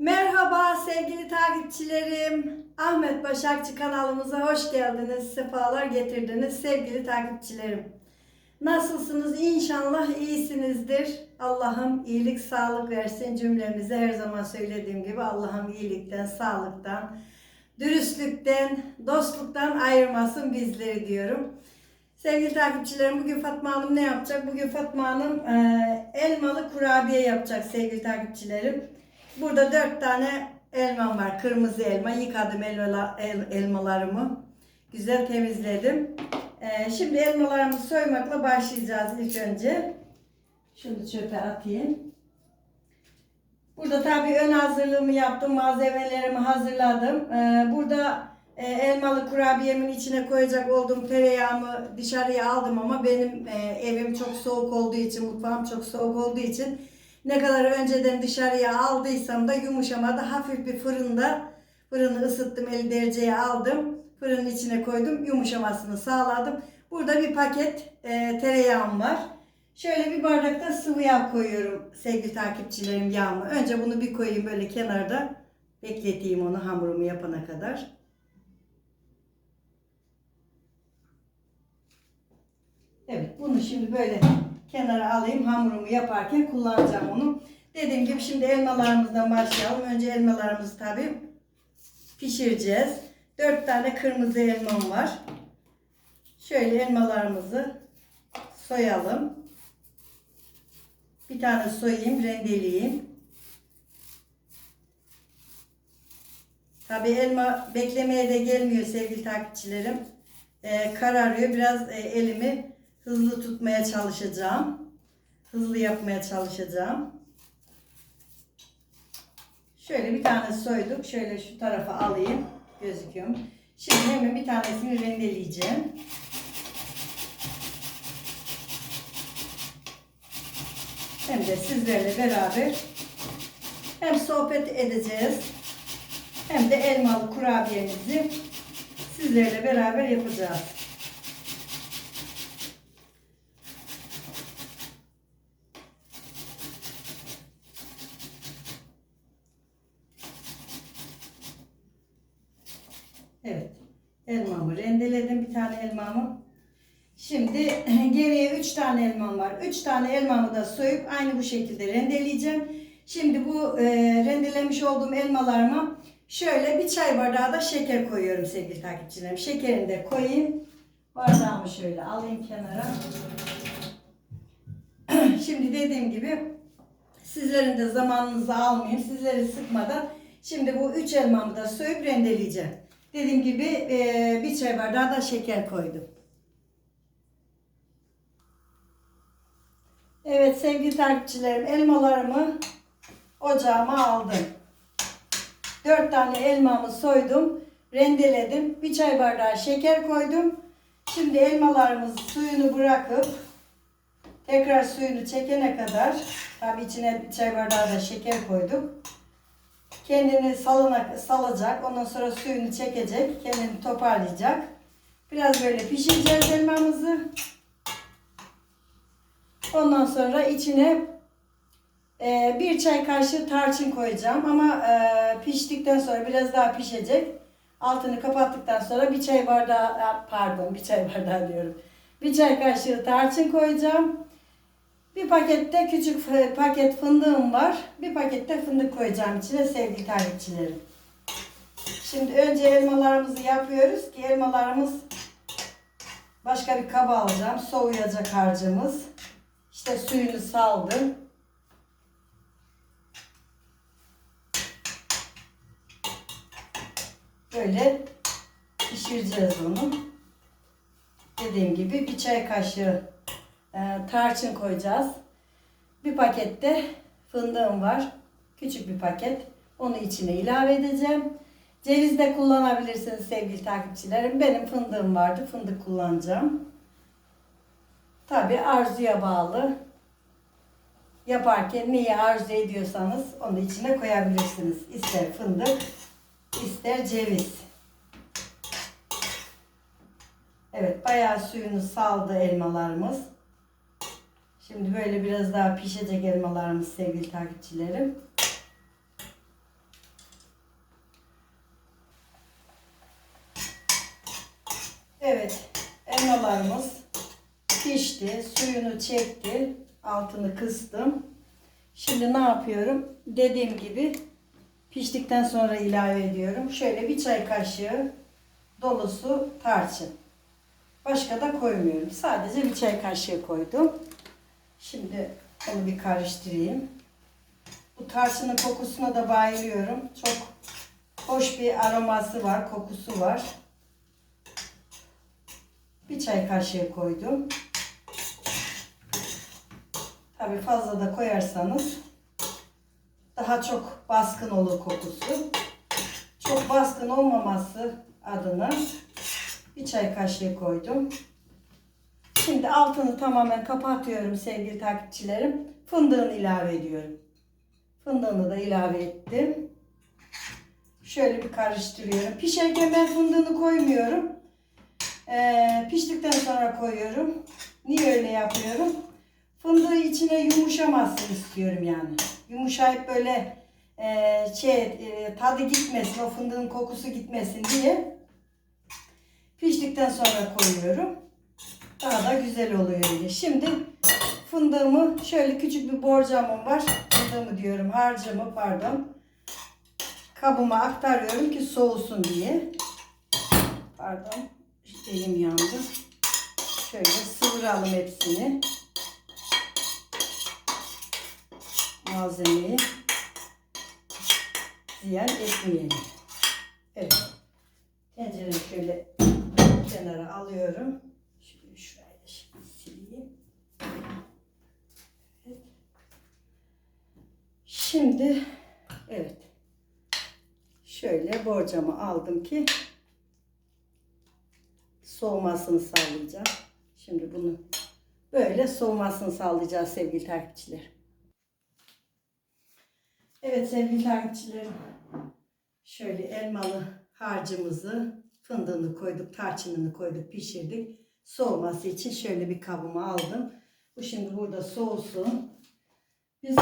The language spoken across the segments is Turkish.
Merhaba sevgili takipçilerim. Ahmet Başakçı kanalımıza hoş geldiniz. Sefalar getirdiniz sevgili takipçilerim. Nasılsınız? İnşallah iyisinizdir. Allah'ım iyilik, sağlık versin cümlemize. Her zaman söylediğim gibi Allah'ım iyilikten, sağlıktan, dürüstlükten, dostluktan ayırmasın bizleri diyorum. Sevgili takipçilerim bugün Fatma Hanım ne yapacak? Bugün Fatma Hanım e, elmalı kurabiye yapacak sevgili takipçilerim. Burada dört tane elmam var. Kırmızı elma. Yıkadım elmalar, el- elmalarımı. Güzel temizledim. E, şimdi elmalarımızı soymakla başlayacağız ilk önce. Şunu çöpe atayım. Burada tabii ön hazırlığımı yaptım. Malzemelerimi hazırladım. Ee, burada e, elmalı kurabiyemin içine koyacak olduğum tereyağımı dışarıya aldım ama benim e, evim çok soğuk olduğu için, mutfağım çok soğuk olduğu için ne kadar önceden dışarıya aldıysam da yumuşamadı. Hafif bir fırında fırını ısıttım, 50 dereceye aldım. Fırının içine koydum, yumuşamasını sağladım. Burada bir paket e, tereyağım var. Şöyle bir bardakta sıvı yağ koyuyorum sevgili takipçilerim yağımı. Önce bunu bir koyayım böyle kenarda. Bekleteyim onu hamurumu yapana kadar. Evet bunu şimdi böyle kenara alayım hamurumu yaparken kullanacağım onu. Dediğim gibi şimdi elmalarımızdan başlayalım. Önce elmalarımızı tabii pişireceğiz. 4 tane kırmızı elmam var. Şöyle elmalarımızı soyalım. Bir tane soyayım, rendeleyeyim. Tabii elma beklemeye de gelmiyor sevgili takipçilerim. Ee, kararıyor. Biraz e, elimi hızlı tutmaya çalışacağım. Hızlı yapmaya çalışacağım. Şöyle bir tane soyduk. Şöyle şu tarafa alayım. Gözüküyor. Şimdi hemen bir tanesini rendeleyeceğim. hem de sizlerle beraber hem sohbet edeceğiz hem de elmalı kurabiyemizi sizlerle beraber yapacağız. Evet. Elmamı rendeledim bir tane elmamı. Şimdi geriye 3 tane elmam var. 3 tane elmamı da soyup aynı bu şekilde rendeleyeceğim. Şimdi bu e, rendelemiş olduğum elmalarıma şöyle bir çay bardağı da şeker koyuyorum sevgili takipçilerim. Şekerini de koyayım. Bardağımı şöyle alayım kenara. Şimdi dediğim gibi sizlerin de zamanınızı almayayım. Sizleri sıkmadan şimdi bu 3 elmamı da soyup rendeleyeceğim. Dediğim gibi e, bir çay bardağı da şeker koydum. Evet sevgili takipçilerim elmalarımı ocağıma aldım. 4 tane elmamı soydum, rendeledim. Bir çay bardağı şeker koydum. Şimdi elmalarımız suyunu bırakıp tekrar suyunu çekene kadar tabi içine bir çay bardağı da şeker koyduk. Kendini salına, salacak. Ondan sonra suyunu çekecek. Kendini toparlayacak. Biraz böyle pişireceğiz elmamızı. Ondan sonra içine e, bir çay kaşığı tarçın koyacağım ama e, piştikten sonra biraz daha pişecek. Altını kapattıktan sonra bir çay bardağı pardon bir çay bardağı diyorum. Bir çay kaşığı tarçın koyacağım. Bir pakette küçük paket fındığım var. Bir pakette fındık koyacağım içine sevgili takipçilerim. Şimdi önce elmalarımızı yapıyoruz ki elmalarımız başka bir kaba alacağım. Soğuyacak harcımız. İşte suyunu saldım. Böyle pişireceğiz onu. Dediğim gibi bir çay kaşığı tarçın koyacağız. Bir pakette fındığım var. Küçük bir paket. Onu içine ilave edeceğim. Ceviz de kullanabilirsiniz sevgili takipçilerim. Benim fındığım vardı. Fındık kullanacağım. Tabi arzuya bağlı. Yaparken neyi arzu ediyorsanız onu içine koyabilirsiniz. İster fındık, ister ceviz. Evet, bayağı suyunu saldı elmalarımız. Şimdi böyle biraz daha pişecek elmalarımız sevgili takipçilerim. Evet, elmalarımız pişti, suyunu çekti, altını kıstım. Şimdi ne yapıyorum? Dediğim gibi piştikten sonra ilave ediyorum. Şöyle bir çay kaşığı dolusu tarçın. Başka da koymuyorum. Sadece bir çay kaşığı koydum. Şimdi onu bir karıştırayım. Bu tarçının kokusuna da bayılıyorum. Çok hoş bir aroması var, kokusu var. Bir çay kaşığı koydum. Tabii fazla da koyarsanız daha çok baskın olur kokusu. Çok baskın olmaması adına bir çay kaşığı koydum. Şimdi altını tamamen kapatıyorum sevgili takipçilerim. Fındığını ilave ediyorum. Fındığını da ilave ettim. Şöyle bir karıştırıyorum. Pişerken ben fındığını koymuyorum. Ee, piştikten sonra koyuyorum. Niye öyle yapıyorum? Fındığı içine yumuşamasın istiyorum yani. Yumuşayıp böyle e, şey e, tadı gitmesin, o fındığın kokusu gitmesin diye piştikten sonra koyuyorum. Daha da güzel oluyor öyle. Şimdi fındığımı şöyle küçük bir borcamım var. Fındığımı diyorum, harcımı pardon. Kabıma aktarıyorum ki soğusun diye. Pardon, elim yandı. Şöyle sıvıralım hepsini. Malzemeyi ziyan etmeyelim. Evet. Tencereyi şöyle kenara alıyorum. Şöyle şurayı da şimdi sileyim. Evet. Şimdi evet. Şöyle borcamı aldım ki soğumasını sağlayacağım. Şimdi bunu böyle soğumasını sağlayacağız sevgili takipçiler. Evet sevgili takipçilerim. Şöyle elmalı harcımızı fındığını koyduk, tarçınını koyduk, pişirdik. Soğuması için şöyle bir kabıma aldım. Bu şimdi burada soğusun. Biz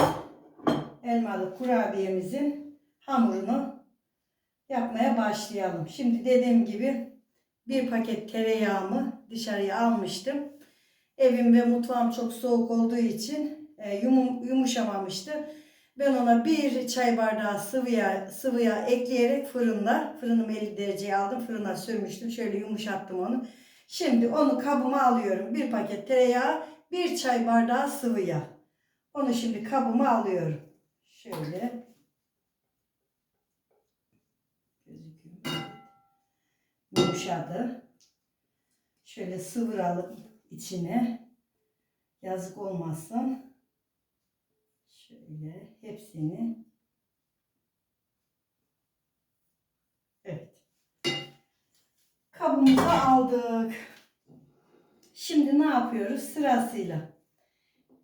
elmalı kurabiyemizin hamurunu yapmaya başlayalım. Şimdi dediğim gibi bir paket tereyağımı dışarıya almıştım. Evim ve mutfağım çok soğuk olduğu için e, yumuşamamıştı. Ben ona bir çay bardağı sıvı yağ ekleyerek fırında, fırınımı 50 dereceye aldım. Fırına sürmüştüm. Şöyle yumuşattım onu. Şimdi onu kabıma alıyorum. Bir paket tereyağı, bir çay bardağı sıvı yağ. Onu şimdi kabıma alıyorum. Şöyle. Gözüküyor. Yumuşadı. Şöyle sıvıralım içine. Yazık olmasın. Şöyle hepsini. Evet. Kabımıza aldık. Şimdi ne yapıyoruz? Sırasıyla.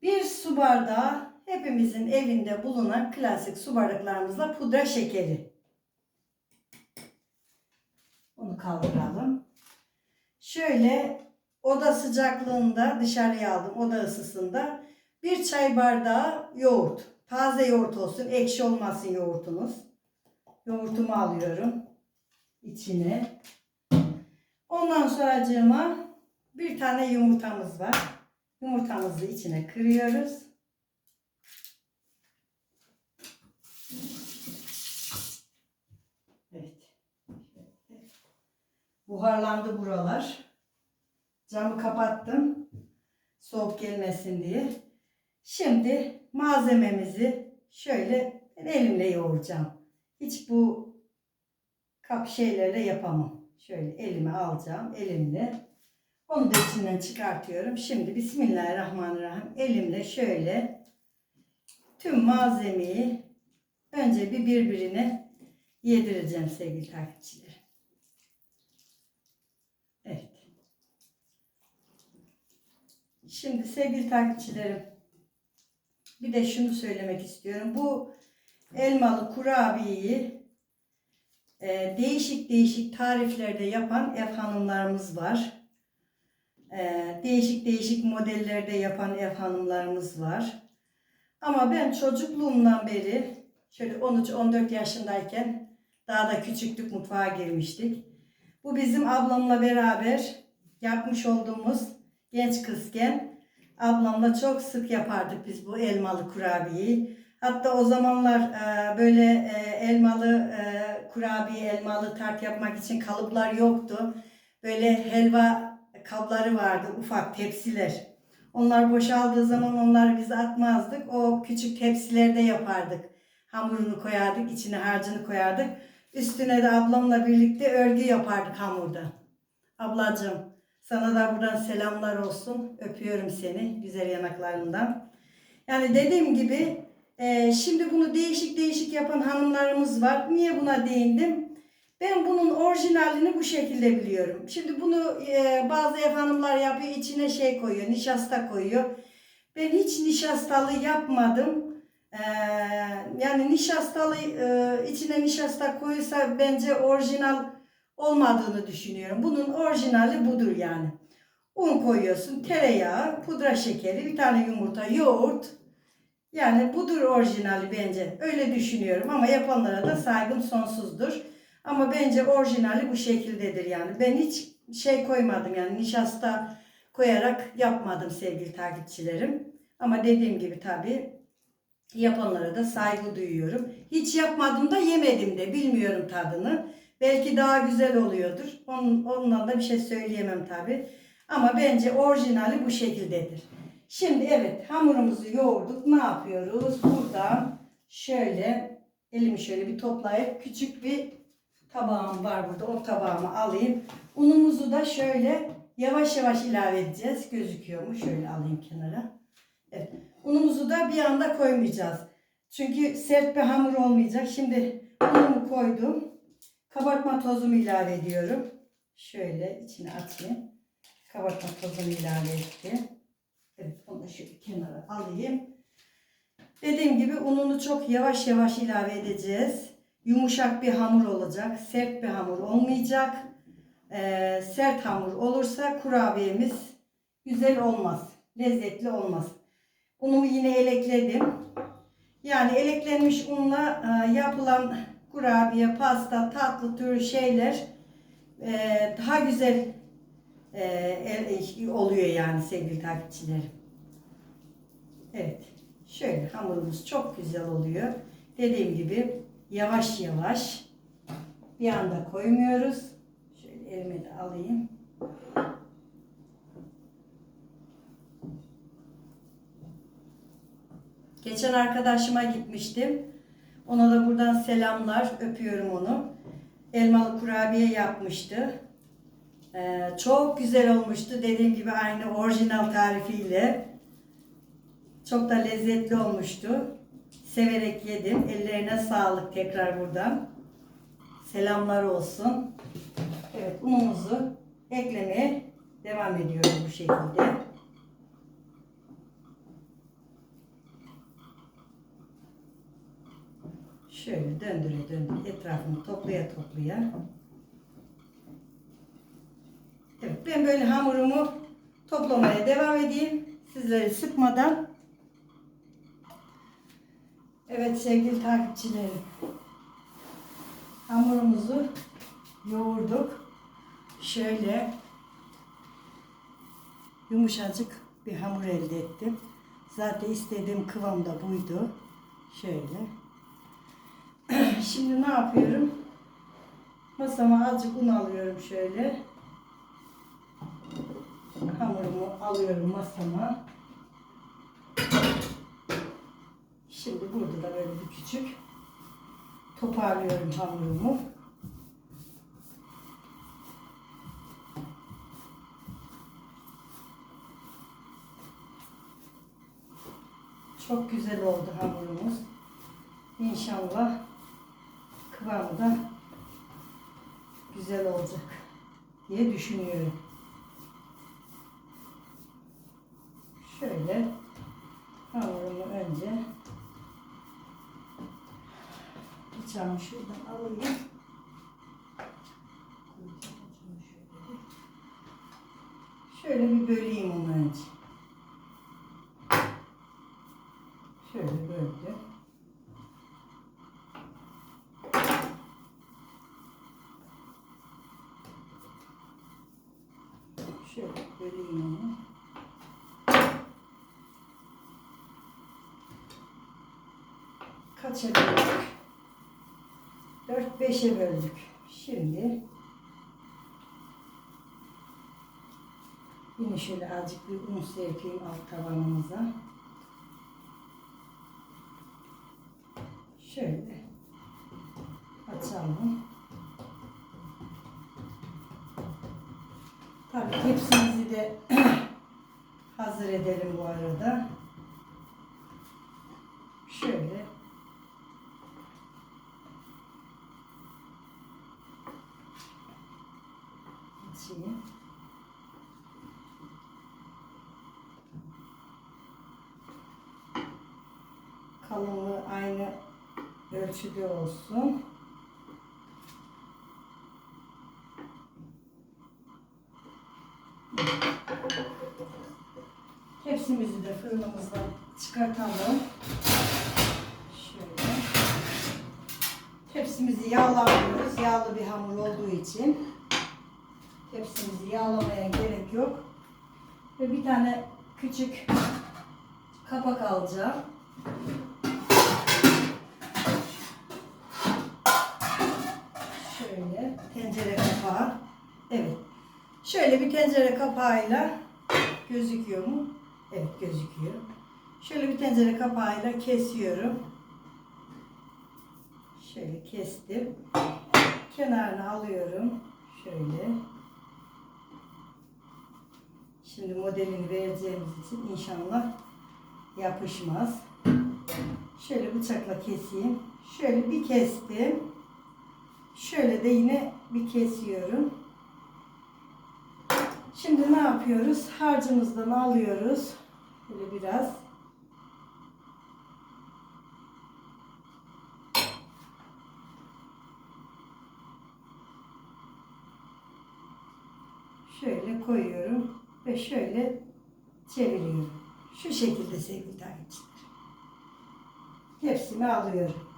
Bir su bardağı hepimizin evinde bulunan klasik su bardaklarımızla pudra şekeri. Onu kaldıralım. Şöyle oda sıcaklığında dışarıya aldım oda ısısında bir çay bardağı yoğurt. Taze yoğurt olsun, ekşi olmasın yoğurtunuz. Yoğurtumu alıyorum içine. Ondan sonracığıma bir tane yumurtamız var. Yumurtamızı içine kırıyoruz. Evet. Buharlandı buralar. Camı kapattım. Soğuk gelmesin diye. Şimdi malzememizi şöyle elimle yoğuracağım. Hiç bu kap şeylerle yapamam. Şöyle elime alacağım elimle. Onu da içinden çıkartıyorum. Şimdi Bismillahirrahmanirrahim elimle şöyle tüm malzemeyi önce bir birbirine yedireceğim sevgili takipçiler. Evet. Şimdi sevgili takipçilerim bir de şunu söylemek istiyorum. Bu elmalı kurabiyeyi e, değişik değişik tariflerde yapan ev hanımlarımız var. E, değişik değişik modellerde yapan ev hanımlarımız var. Ama ben çocukluğumdan beri şöyle 13-14 yaşındayken daha da küçüktük mutfağa girmiştik. Bu bizim ablamla beraber yapmış olduğumuz genç kızken ablamla çok sık yapardık biz bu elmalı kurabiyeyi. Hatta o zamanlar e, böyle e, elmalı e, kurabiye, elmalı tart yapmak için kalıplar yoktu. Böyle helva kabları vardı, ufak tepsiler. Onlar boşaldığı zaman onları biz atmazdık. O küçük tepsilerde yapardık. Hamurunu koyardık, içine harcını koyardık. Üstüne de ablamla birlikte örgü yapardık hamurda. Ablacığım sana da buradan selamlar olsun. Öpüyorum seni güzel yanaklarından. Yani dediğim gibi e, şimdi bunu değişik değişik yapan hanımlarımız var. Niye buna değindim? Ben bunun orijinalini bu şekilde biliyorum. Şimdi bunu e, bazı ev hanımlar yapıyor, içine şey koyuyor, nişasta koyuyor. Ben hiç nişastalı yapmadım. Ee, yani nişastalı e, içine nişasta koysa bence orijinal olmadığını düşünüyorum. Bunun orijinali budur yani. Un koyuyorsun, tereyağı, pudra şekeri, bir tane yumurta, yoğurt. Yani budur orijinali bence. Öyle düşünüyorum ama yapanlara da saygım sonsuzdur. Ama bence orijinali bu şekildedir yani. Ben hiç şey koymadım yani nişasta koyarak yapmadım sevgili takipçilerim. Ama dediğim gibi tabii yapanlara da saygı duyuyorum. Hiç yapmadım da yemedim de bilmiyorum tadını. Belki daha güzel oluyordur. Onun, ondan da bir şey söyleyemem tabii. Ama bence orijinali bu şekildedir. Şimdi evet hamurumuzu yoğurduk. Ne yapıyoruz? Buradan şöyle elimi şöyle bir toplayıp küçük bir tabağım var burada. O tabağımı alayım. Unumuzu da şöyle yavaş yavaş ilave edeceğiz. Gözüküyor mu? Şöyle alayım kenara. Evet. Unumuzu da bir anda koymayacağız. Çünkü sert bir hamur olmayacak. Şimdi unumu koydum. Kabartma tozumu ilave ediyorum. Şöyle içine atayım. Kabartma tozumu ilave ettim. Evet onu da şöyle kenara alayım. Dediğim gibi ununu çok yavaş yavaş ilave edeceğiz. Yumuşak bir hamur olacak. Sert bir hamur olmayacak. Ee, sert hamur olursa kurabiyemiz güzel olmaz. Lezzetli olmaz. Unumu yine elekledim. Yani eleklenmiş unla e, yapılan kurabiye, pasta, tatlı türü şeyler e, daha güzel e, el- oluyor yani sevgili takipçilerim. Evet. Şöyle hamurumuz çok güzel oluyor. Dediğim gibi yavaş yavaş bir anda koymuyoruz. Şöyle elime de alayım. Geçen arkadaşıma gitmiştim. Ona da buradan selamlar. Öpüyorum onu. Elmalı kurabiye yapmıştı. Ee, çok güzel olmuştu. Dediğim gibi aynı orijinal tarifiyle. Çok da lezzetli olmuştu. Severek yedim. Ellerine sağlık tekrar buradan. Selamlar olsun. Evet unumuzu eklemeye devam ediyoruz bu şekilde. Şöyle döndüre döndüre etrafını toplaya toplaya. Evet ben böyle hamurumu toplamaya devam edeyim. Sizleri sıkmadan. Evet sevgili takipçilerim. Hamurumuzu yoğurduk. Şöyle yumuşacık bir hamur elde ettim. Zaten istediğim kıvam da buydu. Şöyle. Şimdi ne yapıyorum? Masama azıcık un alıyorum şöyle. Hamurumu alıyorum masama. Şimdi burada da böyle bir küçük toparlıyorum hamurumu. Çok güzel oldu hamurumuz. İnşallah kıvamı da güzel olacak diye düşünüyorum. Şöyle hamurumu önce bıçağımı şuradan alayım. Şöyle bir böleyim onu önce. Şöyle böldüm. Şöyle böleyim onu. Kaça böldük? 4-5'e böldük. Şimdi yine şöyle azıcık bir un serpeyim alt tabanımıza. Şöyle açalım. Tabii tepsimizi de hazır edelim bu arada. Şöyle açayım. Kalınlığı aynı ölçüde olsun. Tepsimizi de fırınımızdan çıkartalım. Şöyle. Tepsimizi yağlamıyoruz. Yağlı bir hamur olduğu için. Tepsimizi yağlamaya gerek yok. Ve bir tane küçük kapak alacağım. Tencere kapağı. Evet. Şöyle bir tencere kapağıyla gözüküyor mu? Evet gözüküyor. Şöyle bir tencere kapağıyla kesiyorum. Şöyle kestim. Kenarını alıyorum. Şöyle. Şimdi modelini vereceğimiz için inşallah yapışmaz. Şöyle bıçakla keseyim. Şöyle bir kestim. Şöyle de yine bir kesiyorum. Şimdi ne yapıyoruz? Harcımızdan alıyoruz. Böyle biraz. Şöyle koyuyorum ve şöyle çeviriyorum. Şu şekilde sevgili takipçiler. Hepsini alıyorum.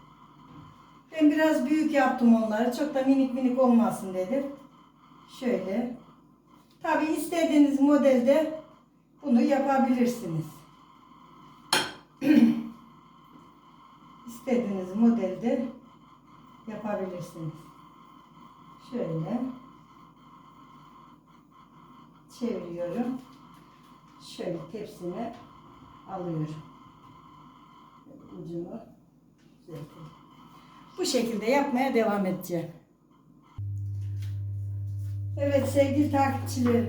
Ben biraz büyük yaptım onları. Çok da minik minik olmasın dedim. Şöyle. Tabi istediğiniz modelde bunu yapabilirsiniz. istediğiniz modelde yapabilirsiniz. Şöyle çeviriyorum. Şöyle tepsine alıyorum. Ucunu düzelteyim. Bu şekilde yapmaya devam edeceğim. Evet sevgili takipçilerim.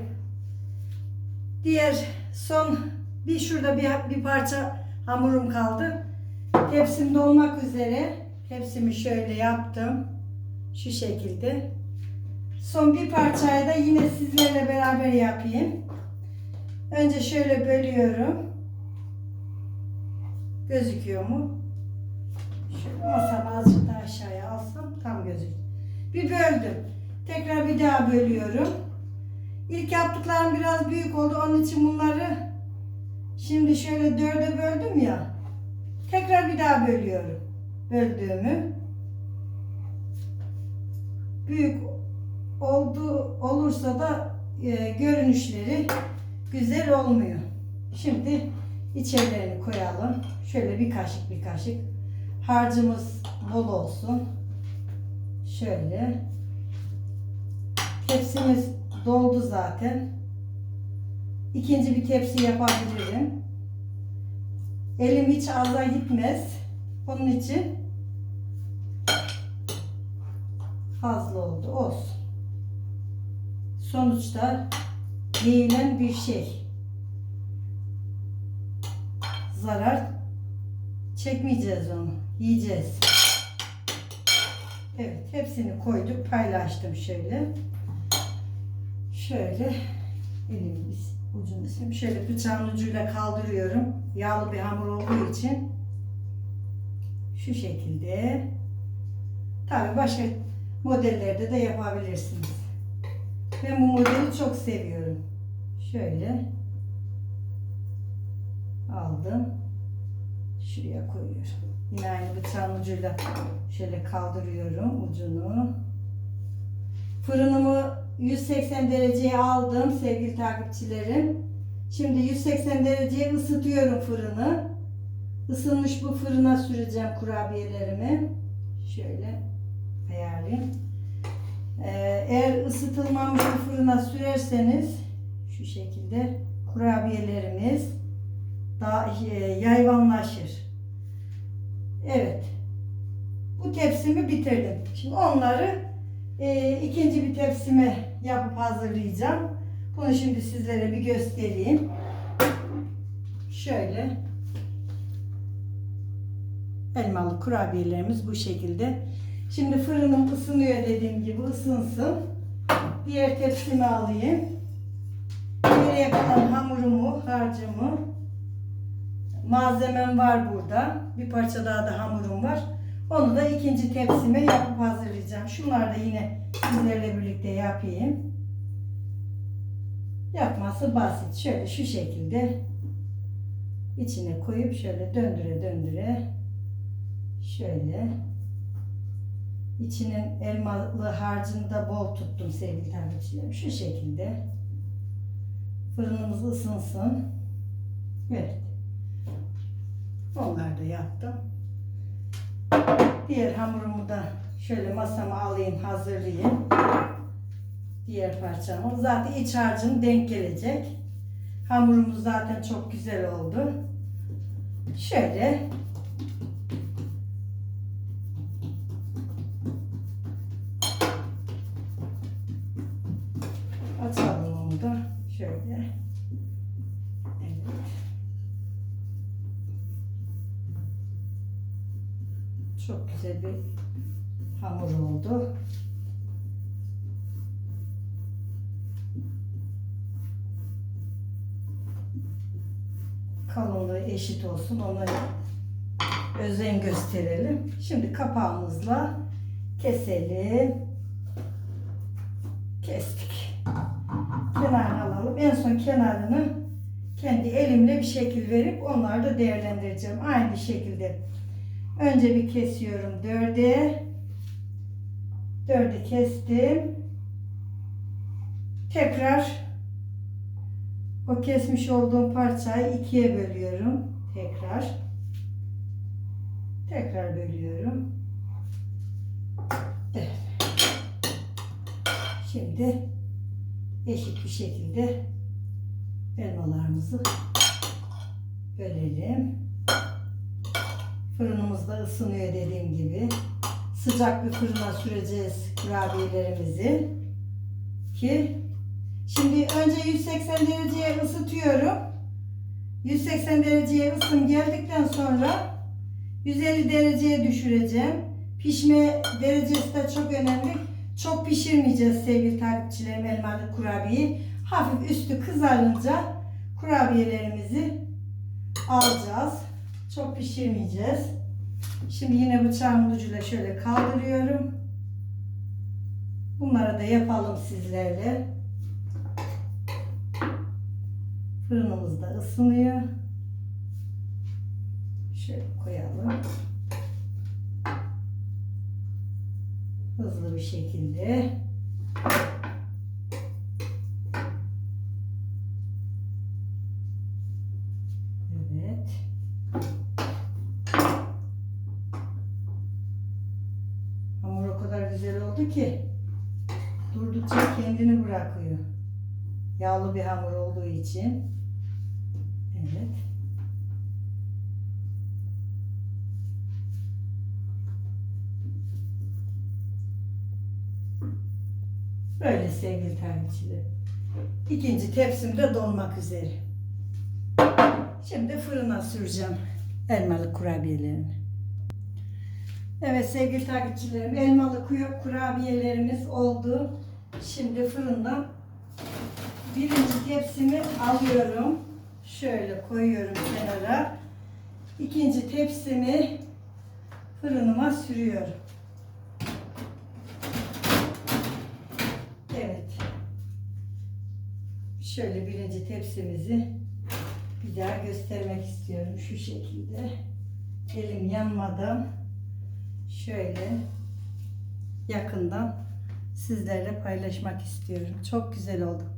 Diğer son bir şurada bir, bir parça hamurum kaldı. Tepsim dolmak üzere. Tepsimi şöyle yaptım. Şu şekilde. Son bir parçayı da yine sizlerle beraber yapayım. Önce şöyle bölüyorum. Gözüküyor mu? Masamı azıcık daha aşağıya alsam tam gözük. Bir böldüm. Tekrar bir daha bölüyorum. İlk yaptıklarım biraz büyük oldu. Onun için bunları şimdi şöyle dörde böldüm ya. Tekrar bir daha bölüyorum. Böldüğümü. Büyük oldu olursa da e, görünüşleri güzel olmuyor. Şimdi içerilerini koyalım. Şöyle bir kaşık bir kaşık. Harcımız bol olsun. Şöyle. Tepsimiz doldu zaten. İkinci bir tepsi yapabilirim. Elim hiç aza gitmez. Onun için fazla oldu. Olsun. Sonuçta yiyilen bir şey. Zarar çekmeyeceğiz onu. Yiyeceğiz. Evet, hepsini koyduk, paylaştım şöyle. Şöyle elimi ucunu. Şöyle bıçağın ucuyla kaldırıyorum. Yağlı bir hamur olduğu için şu şekilde. Tabii başka modellerde de yapabilirsiniz. Ben bu modeli çok seviyorum. Şöyle aldım. Şuraya koyuyorum. Yine aynı bıçağın ucuyla şöyle kaldırıyorum ucunu. Fırınımı 180 dereceye aldım sevgili takipçilerim. Şimdi 180 dereceye ısıtıyorum fırını. Isınmış bu fırına süreceğim kurabiyelerimi. Şöyle ayarlayayım. Ee, eğer ısıtılmamış bir fırına sürerseniz şu şekilde kurabiyelerimiz daha e, yayvanlaşır. Evet. Bu tepsimi bitirdim. Şimdi onları e, ikinci bir tepsime yapıp hazırlayacağım. Bunu şimdi sizlere bir göstereyim. Şöyle elmalı kurabiyelerimiz bu şekilde. Şimdi fırınım ısınıyor dediğim gibi ısınsın. Diğer tepsimi alayım. Geriye kalan hamurumu, harcımı, malzemem var burada. Bir parça daha da hamurum var. Onu da ikinci tepsime yapıp hazırlayacağım. Şunları da yine sizlerle birlikte yapayım. Yapması basit. Şöyle şu şekilde içine koyup şöyle döndüre döndüre şöyle içinin elmalı harcını da bol tuttum sevgili takipçilerim. Şu şekilde fırınımız ısınsın. Evet. Onları da yaptım. Diğer hamurumu da şöyle masama alayım, hazırlayayım. Diğer parçamı. Zaten iç harcım denk gelecek. Hamurumuz zaten çok güzel oldu. Şöyle olsun. Ona özen gösterelim. Şimdi kapağımızla keselim. Kestik. Kenarını alalım. En son kenarını kendi elimle bir şekil verip onları da değerlendireceğim. Aynı şekilde Önce bir kesiyorum dörde. Dörde kestim. Tekrar o kesmiş olduğum parçayı ikiye bölüyorum. Tekrar. Tekrar bölüyorum. Evet. Şimdi eşit bir şekilde elmalarımızı bölelim. Fırınımız da ısınıyor dediğim gibi. Sıcak bir fırına süreceğiz kurabiyelerimizi. Ki şimdi önce 180 dereceye ısıtıyorum. 180 dereceye ısım geldikten sonra 150 dereceye düşüreceğim. Pişme derecesi de çok önemli. Çok pişirmeyeceğiz sevgili takipçilerim elmalı kurabiyeyi. Hafif üstü kızarınca kurabiyelerimizi alacağız. Çok pişirmeyeceğiz. Şimdi yine bıçağın ucuyla şöyle kaldırıyorum. Bunları da yapalım sizlerle. Fırınımız da ısınıyor. Şöyle koyalım. Hızlı bir şekilde. Evet. Hamur o kadar güzel oldu ki durdukça kendini bırakıyor. Yağlı bir hamur olduğu için. Evet. Böyle sevgili takipçiler. İkinci tepsim de dolmak üzere. Şimdi fırına süreceğim elmalı kurabiyelerini. Evet sevgili takipçilerim elmalı kurabiyelerimiz oldu. Şimdi fırından birinci tepsimi alıyorum. Şöyle koyuyorum kenara. İkinci tepsimi fırınıma sürüyorum. Evet. Şöyle birinci tepsimizi bir daha göstermek istiyorum şu şekilde. Elim yanmadan şöyle yakından sizlerle paylaşmak istiyorum. Çok güzel oldu.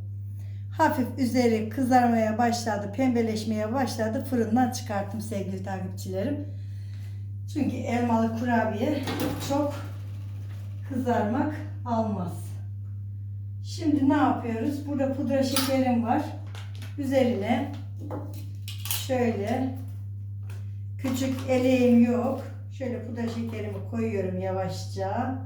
Hafif üzeri kızarmaya başladı, pembeleşmeye başladı. Fırından çıkarttım sevgili takipçilerim. Çünkü elmalı kurabiye çok kızarmak almaz. Şimdi ne yapıyoruz? Burada pudra şekerim var. Üzerine şöyle küçük eleğim yok. Şöyle pudra şekerimi koyuyorum yavaşça.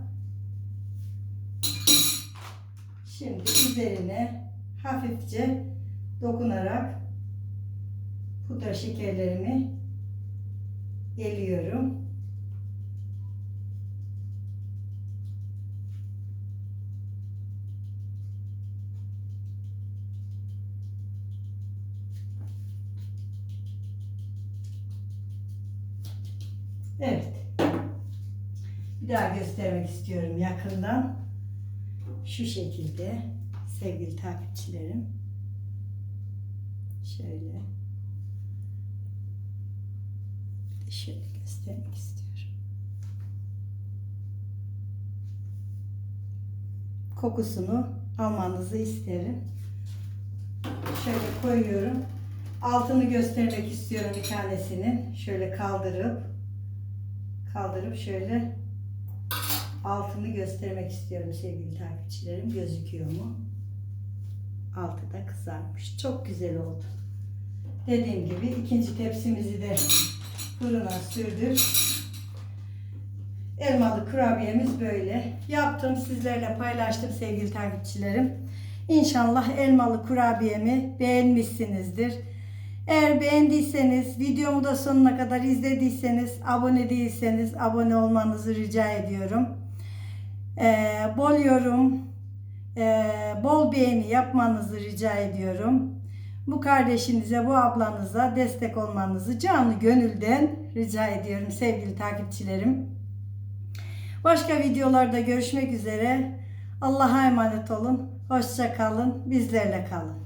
Şimdi üzerine hafifçe dokunarak pudra şekerlerimi eliyorum. Evet. Bir daha göstermek istiyorum yakından. Şu şekilde sevgili takipçilerim. Şöyle. Şöyle göstermek istiyorum. Kokusunu almanızı isterim. Şöyle koyuyorum. Altını göstermek istiyorum bir tanesinin. Şöyle kaldırıp kaldırıp şöyle altını göstermek istiyorum sevgili takipçilerim. Gözüküyor mu? Altı da kızarmış. Çok güzel oldu. Dediğim gibi ikinci tepsimizi de fırına sürdük. Elmalı kurabiyemiz böyle. Yaptım sizlerle paylaştım sevgili takipçilerim. İnşallah elmalı kurabiyemi beğenmişsinizdir. Eğer beğendiyseniz, videomu da sonuna kadar izlediyseniz, abone değilseniz abone olmanızı rica ediyorum. Ee, bol yorum, bol beğeni yapmanızı rica ediyorum. Bu kardeşinize, bu ablanıza destek olmanızı canı gönülden rica ediyorum sevgili takipçilerim. Başka videolarda görüşmek üzere. Allah'a emanet olun. Hoşça kalın. Bizlerle kalın.